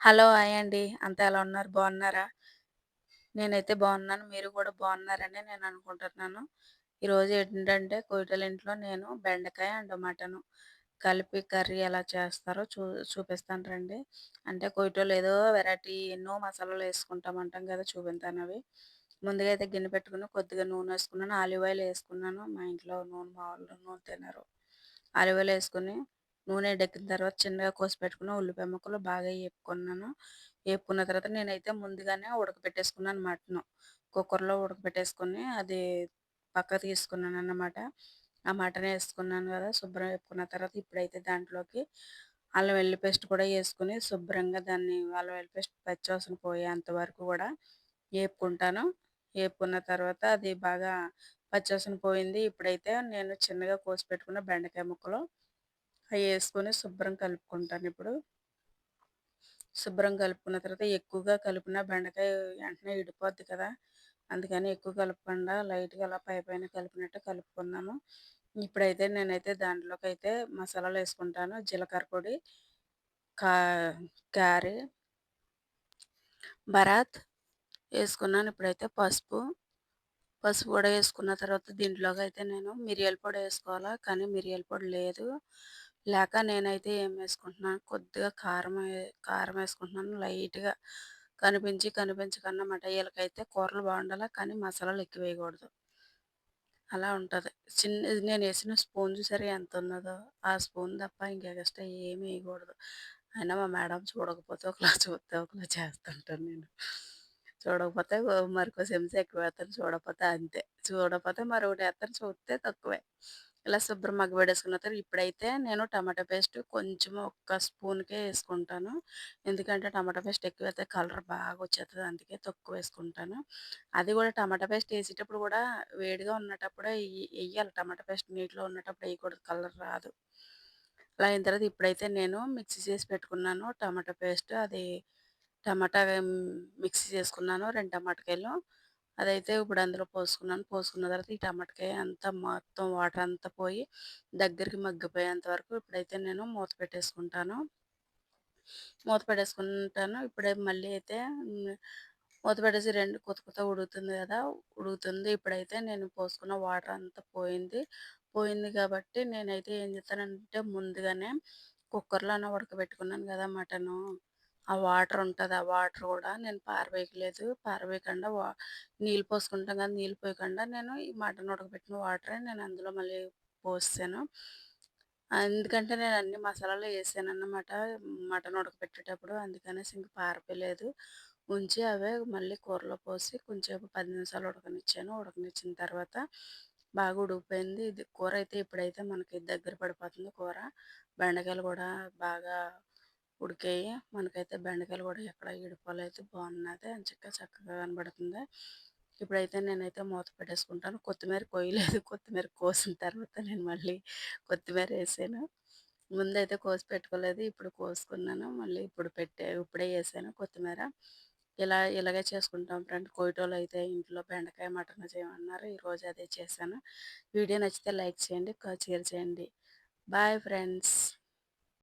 Hello! Hi అండి. అంతా ఎలా ఉన్నారు? బాగున్నారా? నేనైతే బాగున్నాను. మీరు కూడా బాగున్నారని నేను అనుకుంటున్నాను. ఈరోజు ఏంటంటే ఇంట్లో నేను బెండకాయ అండ్ మటను కలిపి కర్రీ ఎలా చేస్తారో చూ చూపిస్తాను రండి. అంటే కొయ్యటోళ్ళు ఏదో వెరైటీ ఎన్నో మసాలాలు వేసుకుంటాం అంటాం కదా! చూపిస్తాను అవి. ముందుగా అయితే గిన్నె పెట్టుకుని కొద్దిగా నూనె వేసుకున్నాను. ఆలివ్ ఆయిల్ వేసుకున్నాను. మా ఇంట్లో నూనె మామూలు నూనె తినరు. ఆలివ్ ఆయిల్ వేసుకుని నూనె ఎక్కిన తర్వాత చిన్నగా కోసి పెట్టుకున్న ఉల్లిపాయ ముక్కలు బాగా వేపుకున్నాను వేపుకున్న తర్వాత నేనైతే ముందుగానే ఉడకపెట్టేసుకున్నాను మటన్. కుక్కర్లో ఉడకబెట్టేసుకుని అది పక్క తీసుకున్నాను అన్నమాట. ఆ మటన్ వేసుకున్నాను కదా శుభ్రం వేపుకున్న తర్వాత ఇప్పుడైతే దాంట్లోకి అల్లం వెల్లి పేస్ట్ కూడా వేసుకుని శుభ్రంగా దాన్ని అల్లం వెల్లి పేస్ట్ పచ్చివాసన పోయేంత వరకు కూడా వేపుకుంటాను వేపుకున్న తర్వాత అది బాగా పచ్చివాసన పోయింది. ఇప్పుడైతే నేను చిన్నగా కోసి పెట్టుకున్న బెండకాయ ముక్కలు అవి వేసుకొని శుభ్రం కలుపుకుంటాను ఇప్పుడు. శుభ్రం కలుపుకున్న తర్వాత ఎక్కువగా కలిపిన బెండకాయ వెంటనే ఇడిపోద్ది కదా. అందుకని ఎక్కువ కలపకుండా లైట్గా అలా పై పైన కలిపినట్టు కలుపుకున్నాను ఇప్పుడైతే నేనైతే దాంట్లోకి అయితే మసాలాలు వేసుకుంటాను. జీలకర్ర పొడి కా క్యారీ బరాత్ వేసుకున్నాను ఇప్పుడైతే పసుపు. పసుపు కూడా వేసుకున్న తర్వాత దీంట్లోకి అయితే నేను మిరియాల పొడి వేసుకోవాలా? కానీ మిరియాల పొడి లేదు. లేక నేనైతే ఏం వేసుకుంటున్నాను కొద్దిగా కారం కారం వేసుకుంటున్నాను. లైట్గా కనిపించి కనిపించకుండా మట వీళ్ళకైతే కూరలు బాగుండాలి కానీ మసాలాలు ఎక్కువ వేయకూడదు. అలా ఉంటుంది. చిన్న నేను వేసిన స్పూన్ చూసారు ఎంత ఉన్నదో? ఆ స్పూన్ తప్ప ఇంకా ఎక్స్ట్రా ఏమి వేయకూడదు. అయినా మా మేడం చూడకపోతే ఒకలా చూస్తే ఒకలా చేస్తుంటాను నేను. చూడకపోతే మరికో సెమ్స్ ఎక్కువ వేస్తాను. చూడకపోతే అంతే. చూడకపోతే మరొకటి వేస్తాను. చూస్తే తక్కువే. ఇలా శుభ్రం మగ్గబెడేసుకున్న తర్వాత ఇప్పుడైతే నేను టమాటా పేస్ట్ కొంచెం ఒక్క స్పూన్కే వేసుకుంటాను. ఎందుకంటే టమాటా పేస్ట్ ఎక్కువ అయితే కలర్ బాగా వచ్చేస్తుంది అందుకే తక్కువ వేసుకుంటాను. అది కూడా టమాటా పేస్ట్ వేసేటప్పుడు కూడా వేడిగా ఉన్నటప్పుడే వేయాలి టమాటా పేస్ట్ నీటిలో ఉన్నటప్పుడు వేయకూడదు. కలర్ రాదు. అలా అయిన తర్వాత ఇప్పుడైతే నేను మిక్సీ చేసి పెట్టుకున్నాను. టమాటా పేస్ట్ అది టమాటా మిక్సీ చేసుకున్నాను. రెండు టమాటకాయలు. అదైతే ఇప్పుడు అందులో పోసుకున్నాను. పోసుకున్న తర్వాత ఈ టమాటకాయ అంతా మొత్తం వాటర్ అంతా పోయి దగ్గరికి మగ్గిపోయేంత వరకు ఇప్పుడైతే నేను మూత పెట్టేసుకుంటాను. మూత పెట్టేసుకుంటాను. ఇప్పుడే మళ్ళీ అయితే మూత పెట్టేసి రెండు కొత్త కొత్త ఉడుకుతుంది కదా ఉడుకుతుంది. ఇప్పుడైతే నేను పోసుకున్న వాటర్ అంతా పోయింది. పోయింది కాబట్టి నేనైతే ఏం చేస్తానంటే ముందుగానే కుక్కర్లోనే ఉడకబెట్టుకున్నాను కదా మటను. ఆ వాటర్ ఉంటుంది ఆ వాటర్ కూడా నేను పారవేయలేదు పారవేయకుండా వా నీళ్ళు పోసుకుంటాం కదా నీళ్ళు పోయకుండా నేను ఈ మటన్ ఉడకబెట్టిన వాటరే నేను అందులో మళ్ళీ పోసాను ఎందుకంటే నేను అన్ని మసాలాలు వేసాను అన్నమాట మటన్ ఉడకబెట్టేటప్పుడు. అందుకనేసి ఇంక పారపోయలేదు ఉంచి అవే మళ్ళీ కూరలో పోసి కొంచెం పది నిమిషాలు ఉడకనిచ్చాను. ఉడకనిచ్చిన తర్వాత బాగా ఉడికిపోయింది. ఇది కూర అయితే ఇప్పుడైతే మనకి దగ్గర పడిపోతుంది కూర. బెండకాయలు కూడా బాగా ఉడికాయి. మనకైతే బెండకాయలు కూడా ఎక్కడ ఇడిపోలేదు. బాగున్నది. అని చక్కగా చక్కగా కనబడుతుంది. ఇప్పుడైతే నేనైతే మూత పెట్టేసుకుంటాను. కొత్తిమీర కొయ్యలేదు కొత్తిమీర కోసిన తర్వాత నేను మళ్ళీ కొత్తిమీర వేసాను. ముందైతే కోసి పెట్టుకోలేదు. ఇప్పుడు కోసుకున్నాను. మళ్ళీ ఇప్పుడు పెట్టే ఇప్పుడే వేసాను కొత్తిమీర. ఇలా ఇలాగే చేసుకుంటాం ఫ్రెండ్ కోయిటోలు అయితే ఇంట్లో బెండకాయ మటన్ చేయమన్నారు. ఈరోజు అదే చేశాను. వీడియో నచ్చితే లైక్ చేయండి షేర్ చేయండి. Bye friends.